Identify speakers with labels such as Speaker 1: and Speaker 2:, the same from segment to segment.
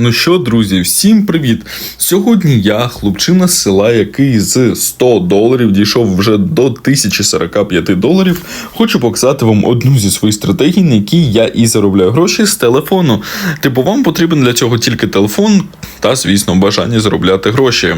Speaker 1: Ну що, друзі, всім привіт! Сьогодні я, хлопчина з села, який з 100 доларів дійшов вже до 1045 доларів, хочу показати вам одну зі своїх стратегій, на якій я і заробляю гроші з телефону. Типу, вам потрібен для цього тільки телефон та, звісно, бажання заробляти гроші.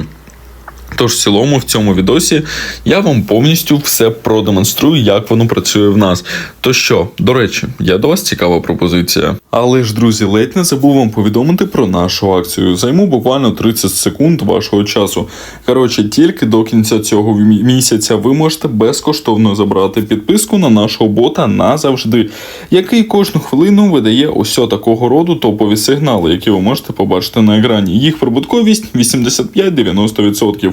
Speaker 1: Тож, в цілому, в цьому відосі я вам повністю все продемонструю, як воно працює в нас. То що, до речі, є до вас цікава пропозиція. Але ж, друзі, ледь не забув вам повідомити про нашу акцію. Займу буквально 30 секунд вашого часу. Коротше, тільки до кінця цього місяця ви можете безкоштовно забрати підписку на нашого бота назавжди, який кожну хвилину видає ось такого роду топові сигнали, які ви можете побачити на екрані. Їх прибутковість 85-90%.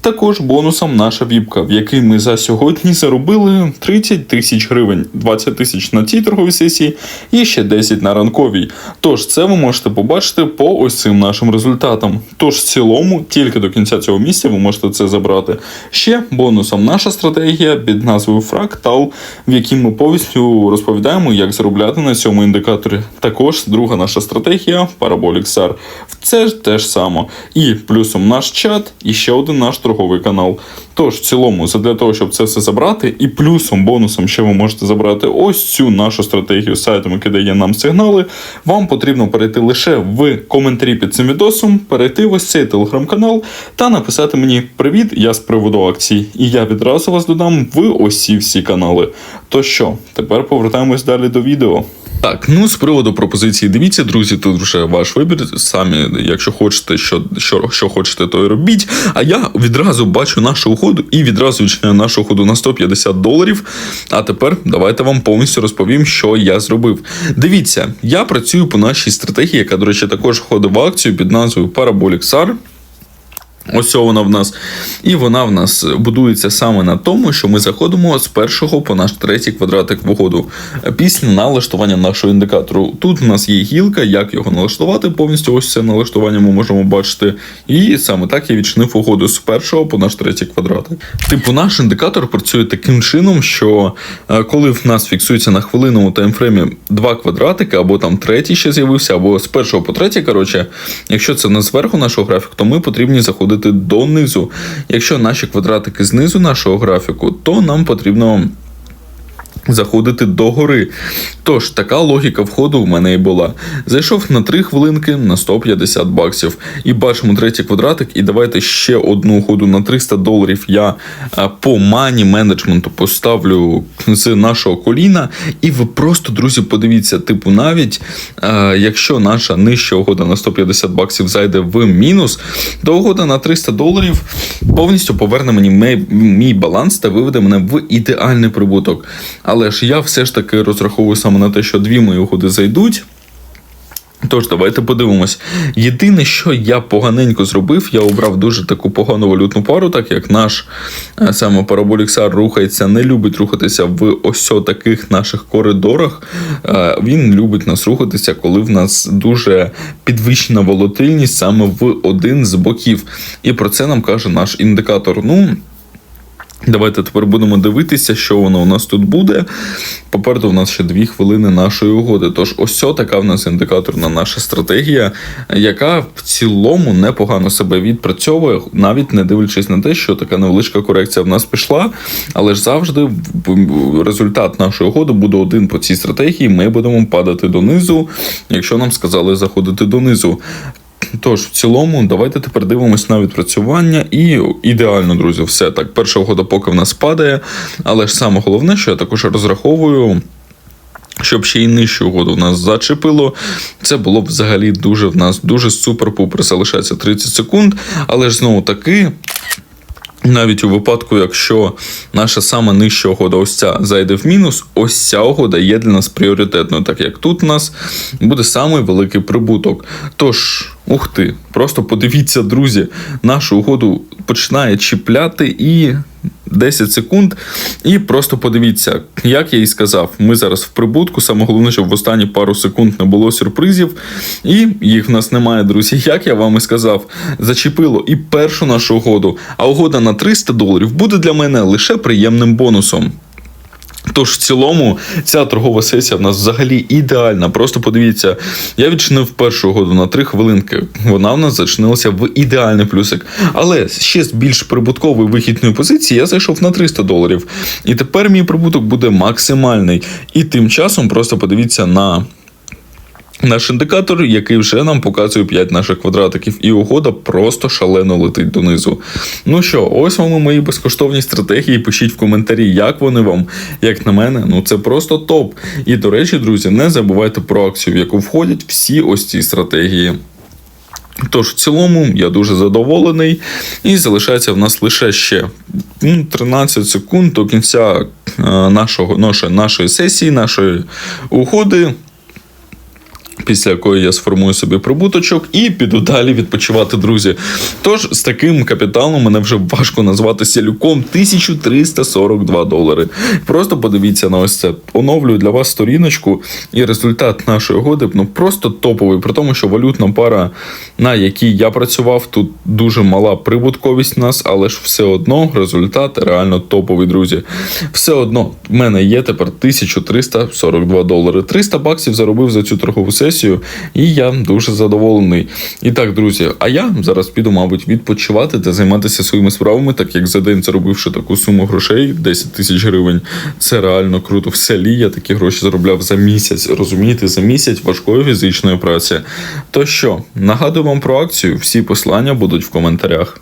Speaker 1: Також бонусом наша віпка, в якій ми за сьогодні заробили 30 тисяч гривень, 20 тисяч на цій торговій сесії і ще 10 на ранковій. Тож це ви можете побачити по ось цим нашим результатам. Тож в цілому, тільки до кінця цього місяця ви можете це забрати. Ще бонусом наша стратегія під назвою Фрактал, в якій ми повністю розповідаємо, як заробляти на цьому індикаторі. Також друга наша стратегія Parabolic SAR. Це ж те ж саме. І плюсом наш чат, і ще один наш торговий канал. Тож, в цілому, для того, щоб це все забрати, і плюсом, бонусом ще ви можете забрати ось цю нашу стратегію з сайтом, який дає нам сигнали. Вам потрібно перейти лише в коментарі під цим відосом, перейти в ось цей телеграм-канал та написати мені Привіт, я з приводу акцій. І я відразу вас додам в ось ці всі канали. То що, тепер повертаємось далі до відео. Так, ну з приводу пропозиції, дивіться, друзі, тут вже ваш вибір. Самі, якщо хочете, що, що, що хочете, то й робіть. А я відразу бачу нашу уходу і відразу відчиняю нашу уходу на 150 доларів. А тепер давайте вам повністю розповім, що я зробив. Дивіться, я працюю по нашій стратегії, яка, до речі, також входить в акцію під назвою Parabolic SAR. Ось вона в нас. І вона в нас будується саме на тому, що ми заходимо з першого по наш третій квадратик виходу після налаштування нашого індикатору. Тут в нас є гілка, як його налаштувати. Повністю ось це налаштування ми можемо бачити. І саме так я відчинив угоду з першого по наш третій квадратик. Типу, наш індикатор працює таким чином, що е, коли в нас фіксується на хвилинному таймфреймі два квадратики, або там третій ще з'явився, або з першого по третій, коротше, якщо це не зверху нашого графіку, то ми потрібні заходити донизу. Якщо наші квадратики знизу нашого графіку, то нам потрібно. Заходити догори. Тож, така логіка входу в мене і була. Зайшов на 3 хвилинки на 150 баксів. І бачимо третій квадратик. І давайте ще одну ходу на 300 доларів я по мані менеджменту поставлю з нашого коліна. І ви просто, друзі, подивіться, типу, навіть якщо наша нижча угода на 150 баксів зайде в мінус, то угода на 300 доларів повністю поверне мені мій баланс та виведе мене в ідеальний прибуток. Але ж я все ж таки розраховую саме на те, що дві мої угоди зайдуть. Тож, давайте подивимось. Єдине, що я поганенько зробив, я обрав дуже таку погану валютну пару, так як наш е, саме Параболіксар рухається, не любить рухатися в ось таких наших коридорах. Е, Він любить нас рухатися, коли в нас дуже підвищена волатильність саме в один з боків. І про це нам каже наш індикатор. Ну. Давайте тепер будемо дивитися, що воно у нас тут буде. Попереду у нас ще дві хвилини нашої угоди. Тож, ось така в нас індикаторна наша стратегія, яка в цілому непогано себе відпрацьовує, навіть не дивлячись на те, що така невеличка корекція в нас пішла. Але ж завжди результат нашої угоди буде один по цій стратегії. Ми будемо падати донизу, якщо нам сказали заходити донизу. Тож, в цілому, давайте тепер дивимось на відпрацювання. І ідеально, друзі, все так. Перша угода поки в нас падає. Але ж саме головне, що я також розраховую. Щоб ще й нижчу угоду в нас зачепило, це було б взагалі дуже в нас дуже супер-пупер. Залишається 30 секунд. Але ж знову таки, навіть у випадку, якщо наша сама нижча угода ось ця зайде в мінус, ось ця угода є для нас пріоритетною, так як тут у нас буде самий великий прибуток. Тож, ух ти, просто подивіться, друзі, нашу угоду починає чіпляти і 10 секунд. І просто подивіться, як я і сказав, ми зараз в прибутку. Саме головне, щоб в останні пару секунд не було сюрпризів. І їх в нас немає, друзі. Як я вам і сказав, зачепило і першу нашу угоду. А угода на 300 доларів буде для мене лише приємним бонусом. Тож в цілому ця торгова сесія в нас взагалі ідеальна. Просто подивіться, я відчинив першу угоду на 3 хвилинки. Вона в нас зачинилася в ідеальний плюсик. Але ще з більш прибуткової вихідної позиції я зайшов на 300 доларів. І тепер мій прибуток буде максимальний. І тим часом просто подивіться на. Наш індикатор, який вже нам показує 5 наших квадратиків, і угода просто шалено летить донизу. Ну що, ось вам і мої безкоштовні стратегії. Пишіть в коментарі, як вони вам, як на мене, ну це просто топ. І до речі, друзі, не забувайте про акцію, в яку входять всі ось ці стратегії. Тож, в цілому, я дуже задоволений, і залишається в нас лише ще ну, 13 секунд до кінця е, нашого, нашої, нашої сесії, нашої угоди після якої я сформую собі прибуточок і піду далі відпочивати, друзі. Тож з таким капіталом мене вже важко назвати селюком 1342 долари. Просто подивіться на ось це. Оновлюю для вас сторіночку, і результат нашої угоди ну просто топовий. При тому, що валютна пара, на якій я працював, тут дуже мала прибутковість у нас, але ж все одно результат реально топовий, друзі. Все одно в мене є тепер 1342 долари. 300 баксів заробив за цю торгову сесію, і я дуже задоволений. І так, друзі, а я зараз піду, мабуть, відпочивати та займатися своїми справами, так як за день заробивши таку суму грошей 10 тисяч гривень. Це реально круто. В селі я такі гроші заробляв за місяць. Розумієте, за місяць важкої фізичної праці. То що, нагадую вам про акцію, всі послання будуть в коментарях.